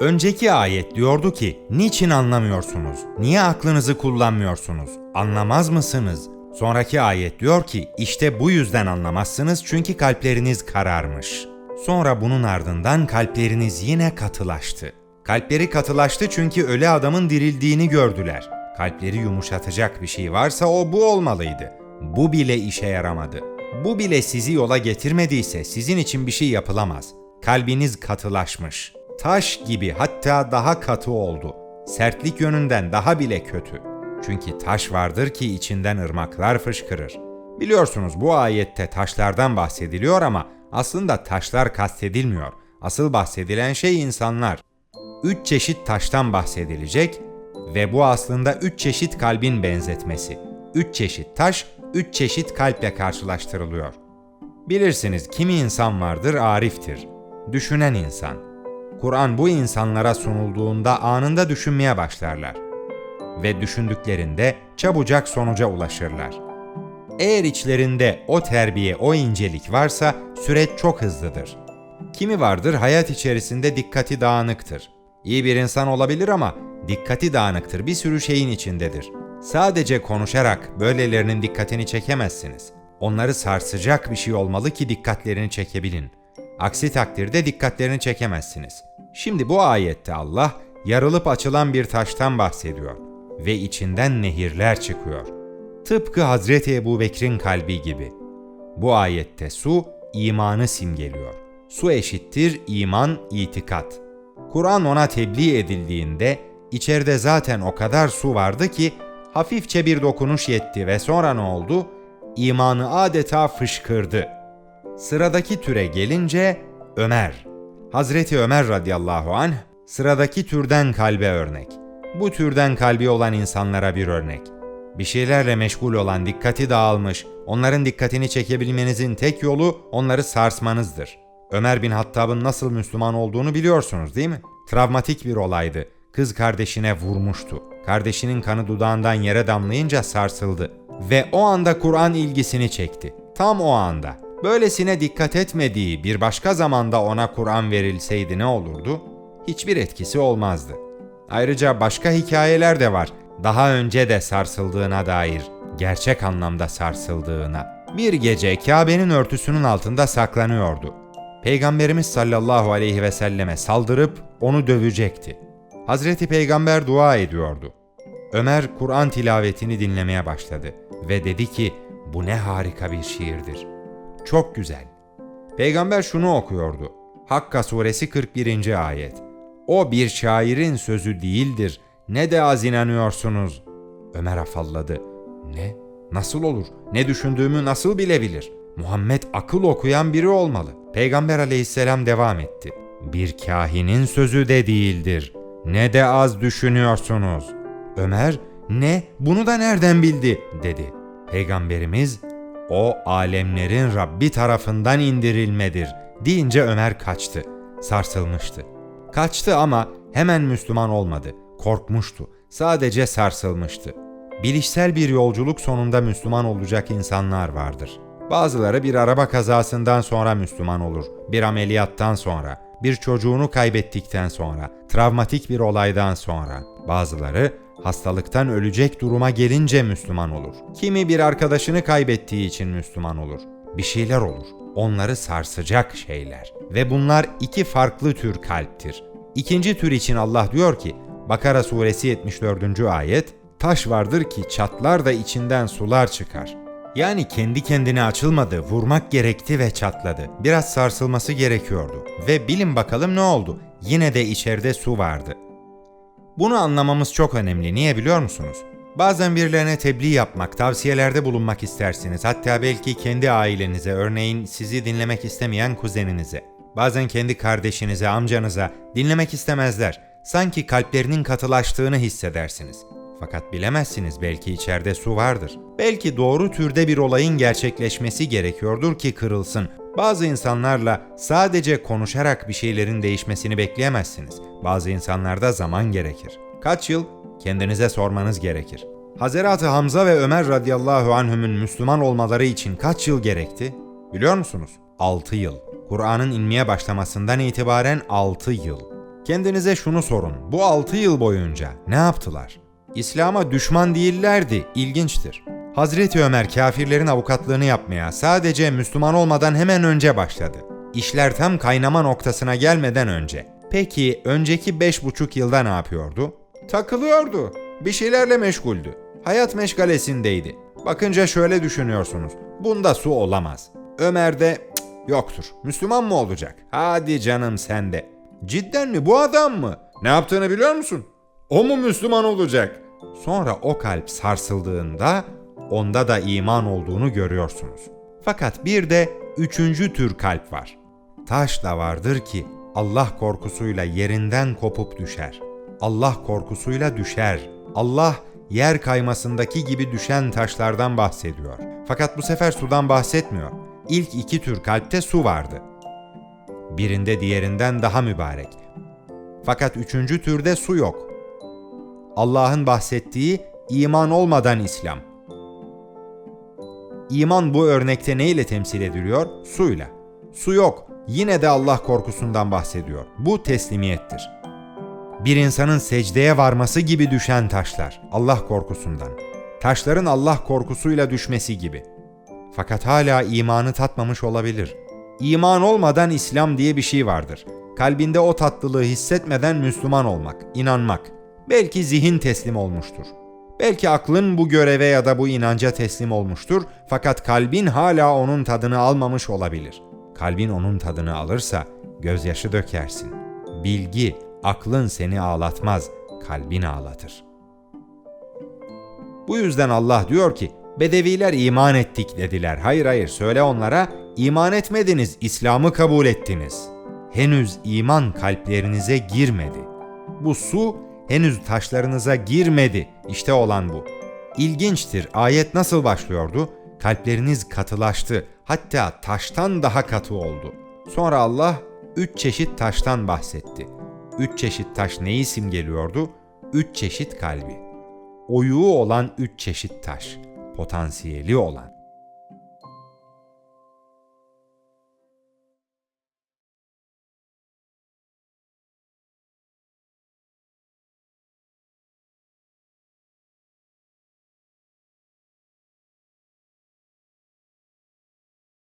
Önceki ayet diyordu ki, niçin anlamıyorsunuz? Niye aklınızı kullanmıyorsunuz? Anlamaz mısınız? Sonraki ayet diyor ki, işte bu yüzden anlamazsınız çünkü kalpleriniz kararmış. Sonra bunun ardından kalpleriniz yine katılaştı. Kalpleri katılaştı çünkü ölü adamın dirildiğini gördüler. Kalpleri yumuşatacak bir şey varsa o bu olmalıydı. Bu bile işe yaramadı. Bu bile sizi yola getirmediyse sizin için bir şey yapılamaz. Kalbiniz katılaşmış. Taş gibi hatta daha katı oldu. Sertlik yönünden daha bile kötü. Çünkü taş vardır ki içinden ırmaklar fışkırır. Biliyorsunuz bu ayette taşlardan bahsediliyor ama aslında taşlar kastedilmiyor. Asıl bahsedilen şey insanlar. Üç çeşit taştan bahsedilecek ve bu aslında üç çeşit kalbin benzetmesi. Üç çeşit taş, üç çeşit kalple karşılaştırılıyor. Bilirsiniz kimi insan vardır ariftir. Düşünen insan. Kur'an bu insanlara sunulduğunda anında düşünmeye başlarlar. Ve düşündüklerinde çabucak sonuca ulaşırlar. Eğer içlerinde o terbiye, o incelik varsa süreç çok hızlıdır. Kimi vardır hayat içerisinde dikkati dağınıktır. İyi bir insan olabilir ama dikkati dağınıktır, bir sürü şeyin içindedir. Sadece konuşarak böylelerinin dikkatini çekemezsiniz. Onları sarsacak bir şey olmalı ki dikkatlerini çekebilin. Aksi takdirde dikkatlerini çekemezsiniz. Şimdi bu ayette Allah yarılıp açılan bir taştan bahsediyor ve içinden nehirler çıkıyor. Tıpkı Hazreti Ebu Bekir'in kalbi gibi. Bu ayette su imanı simgeliyor. Su eşittir iman, itikat. Kur'an ona tebliğ edildiğinde içeride zaten o kadar su vardı ki hafifçe bir dokunuş yetti ve sonra ne oldu? İmanı adeta fışkırdı. Sıradaki türe gelince Ömer. Hazreti Ömer radıyallahu anh sıradaki türden kalbe örnek. Bu türden kalbi olan insanlara bir örnek. Bir şeylerle meşgul olan dikkati dağılmış, onların dikkatini çekebilmenizin tek yolu onları sarsmanızdır. Ömer bin Hattab'ın nasıl Müslüman olduğunu biliyorsunuz değil mi? Travmatik bir olaydı. Kız kardeşine vurmuştu. Kardeşinin kanı dudağından yere damlayınca sarsıldı. Ve o anda Kur'an ilgisini çekti. Tam o anda. Böylesine dikkat etmediği bir başka zamanda ona Kur'an verilseydi ne olurdu? Hiçbir etkisi olmazdı. Ayrıca başka hikayeler de var. Daha önce de sarsıldığına dair, gerçek anlamda sarsıldığına. Bir gece Kabe'nin örtüsünün altında saklanıyordu. Peygamberimiz sallallahu aleyhi ve selleme saldırıp onu dövecekti. Hazreti Peygamber dua ediyordu. Ömer Kur'an tilavetini dinlemeye başladı ve dedi ki bu ne harika bir şiirdir. Çok güzel. Peygamber şunu okuyordu. Hakka suresi 41. ayet. O bir şairin sözü değildir. Ne de az inanıyorsunuz. Ömer afalladı. Ne? Nasıl olur? Ne düşündüğümü nasıl bilebilir? Muhammed akıl okuyan biri olmalı. Peygamber aleyhisselam devam etti. Bir kahinin sözü de değildir. Ne de az düşünüyorsunuz. Ömer, ne? Bunu da nereden bildi? dedi. Peygamberimiz, o alemlerin Rabbi tarafından indirilmedir deyince Ömer kaçtı. Sarsılmıştı. Kaçtı ama hemen Müslüman olmadı. Korkmuştu. Sadece sarsılmıştı. Bilişsel bir yolculuk sonunda Müslüman olacak insanlar vardır. Bazıları bir araba kazasından sonra Müslüman olur, bir ameliyattan sonra, bir çocuğunu kaybettikten sonra, travmatik bir olaydan sonra. Bazıları hastalıktan ölecek duruma gelince Müslüman olur. Kimi bir arkadaşını kaybettiği için Müslüman olur. Bir şeyler olur. Onları sarsacak şeyler. Ve bunlar iki farklı tür kalptir. İkinci tür için Allah diyor ki, Bakara suresi 74. ayet, Taş vardır ki çatlar da içinden sular çıkar. Yani kendi kendine açılmadı, vurmak gerekti ve çatladı. Biraz sarsılması gerekiyordu. Ve bilin bakalım ne oldu? Yine de içeride su vardı. Bunu anlamamız çok önemli. Niye biliyor musunuz? Bazen birilerine tebliğ yapmak, tavsiyelerde bulunmak istersiniz. Hatta belki kendi ailenize, örneğin sizi dinlemek istemeyen kuzeninize. Bazen kendi kardeşinize, amcanıza dinlemek istemezler. Sanki kalplerinin katılaştığını hissedersiniz. Fakat bilemezsiniz belki içeride su vardır. Belki doğru türde bir olayın gerçekleşmesi gerekiyordur ki kırılsın. Bazı insanlarla sadece konuşarak bir şeylerin değişmesini bekleyemezsiniz. Bazı insanlarda zaman gerekir. Kaç yıl? Kendinize sormanız gerekir. Hazreti Hamza ve Ömer radıyallahu anhümün Müslüman olmaları için kaç yıl gerekti? Biliyor musunuz? 6 yıl. Kur'an'ın inmeye başlamasından itibaren 6 yıl. Kendinize şunu sorun. Bu 6 yıl boyunca ne yaptılar? İslam'a düşman değillerdi. İlginçtir. Hazreti Ömer kafirlerin avukatlığını yapmaya sadece Müslüman olmadan hemen önce başladı. İşler tam kaynama noktasına gelmeden önce. Peki önceki beş buçuk yılda ne yapıyordu? Takılıyordu. Bir şeylerle meşguldü. Hayat meşgalesindeydi. Bakınca şöyle düşünüyorsunuz. Bunda su olamaz. Ömer de "Cık, yoktur. Müslüman mı olacak? Hadi canım sen de. Cidden mi? Bu adam mı? Ne yaptığını biliyor musun? O mu Müslüman olacak? Sonra o kalp sarsıldığında onda da iman olduğunu görüyorsunuz. Fakat bir de üçüncü tür kalp var. Taş da vardır ki Allah korkusuyla yerinden kopup düşer. Allah korkusuyla düşer. Allah yer kaymasındaki gibi düşen taşlardan bahsediyor. Fakat bu sefer sudan bahsetmiyor. İlk iki tür kalpte su vardı. Birinde diğerinden daha mübarek. Fakat üçüncü türde su yok. Allah'ın bahsettiği iman olmadan İslam. İman bu örnekte ne ile temsil ediliyor? Suyla. Su yok. Yine de Allah korkusundan bahsediyor. Bu teslimiyettir. Bir insanın secdeye varması gibi düşen taşlar Allah korkusundan. Taşların Allah korkusuyla düşmesi gibi. Fakat hala imanı tatmamış olabilir. İman olmadan İslam diye bir şey vardır. Kalbinde o tatlılığı hissetmeden Müslüman olmak, inanmak. Belki zihin teslim olmuştur. Belki aklın bu göreve ya da bu inanca teslim olmuştur fakat kalbin hala onun tadını almamış olabilir. Kalbin onun tadını alırsa gözyaşı dökersin. Bilgi, aklın seni ağlatmaz, kalbin ağlatır. Bu yüzden Allah diyor ki, Bedeviler iman ettik dediler. Hayır hayır söyle onlara, iman etmediniz, İslam'ı kabul ettiniz. Henüz iman kalplerinize girmedi. Bu su henüz taşlarınıza girmedi. İşte olan bu. İlginçtir. Ayet nasıl başlıyordu? Kalpleriniz katılaştı. Hatta taştan daha katı oldu. Sonra Allah üç çeşit taştan bahsetti. Üç çeşit taş neyi simgeliyordu? Üç çeşit kalbi. Oyuğu olan üç çeşit taş. Potansiyeli olan.